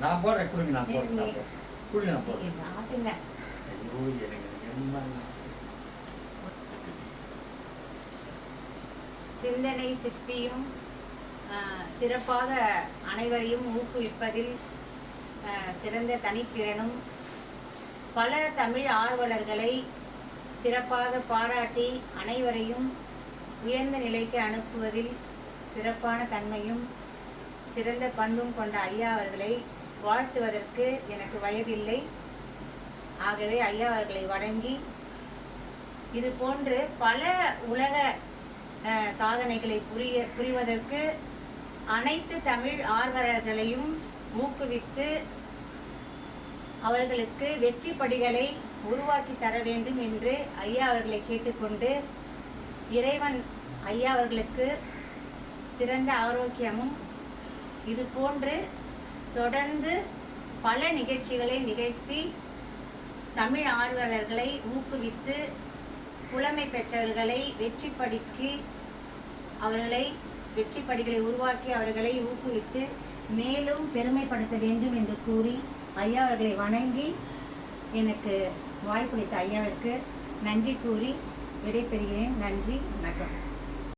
நான் போடுறேன் கொடுங்க நான் போடுறேன் நான் போடுறேன் கொடுங்க நான் போடுறேன் ஐயோ எனக்கு என்ன சிந்தனை சிற்பியும் சிறப்பாக அனைவரையும் ஊக்குவிப்பதில் சிறந்த தனித்திறனும் பல தமிழ் ஆர்வலர்களை சிறப்பாக பாராட்டி அனைவரையும் உயர்ந்த நிலைக்கு அனுப்புவதில் சிறப்பான தன்மையும் சிறந்த பண்பும் கொண்ட ஐயா அவர்களை வாழ்த்துவதற்கு எனக்கு வயதில்லை. ஆகவே ஐயா அவர்களை வணங்கி இது போன்று பல உலக சாதனைகளை புரிய புரிவதற்கு அனைத்து தமிழ் ஆர்வலர்களையும் ஊக்குவித்து அவர்களுக்கு வெற்றி படிகளை உருவாக்கி தர வேண்டும் என்று ஐயா அவர்களை கேட்டுக்கொண்டு இறைவன் ஐயா அவர்களுக்கு சிறந்த ஆரோக்கியமும் இது போன்று தொடர்ந்து பல நிகழ்ச்சிகளை நிகழ்த்தி தமிழ் ஆர்வலர்களை ஊக்குவித்து புலமை பெற்றவர்களை வெற்றி படிக்கு அவர்களை வெற்றி படிகளை உருவாக்கி அவர்களை ஊக்குவித்து மேலும் பெருமைப்படுத்த வேண்டும் என்று கூறி ஐயா அவர்களை வணங்கி எனக்கு வாய்ப்பளித்த ஐயாவிற்கு நன்றி கூறி விடைபெறுகிறேன். நன்றி வணக்கம்.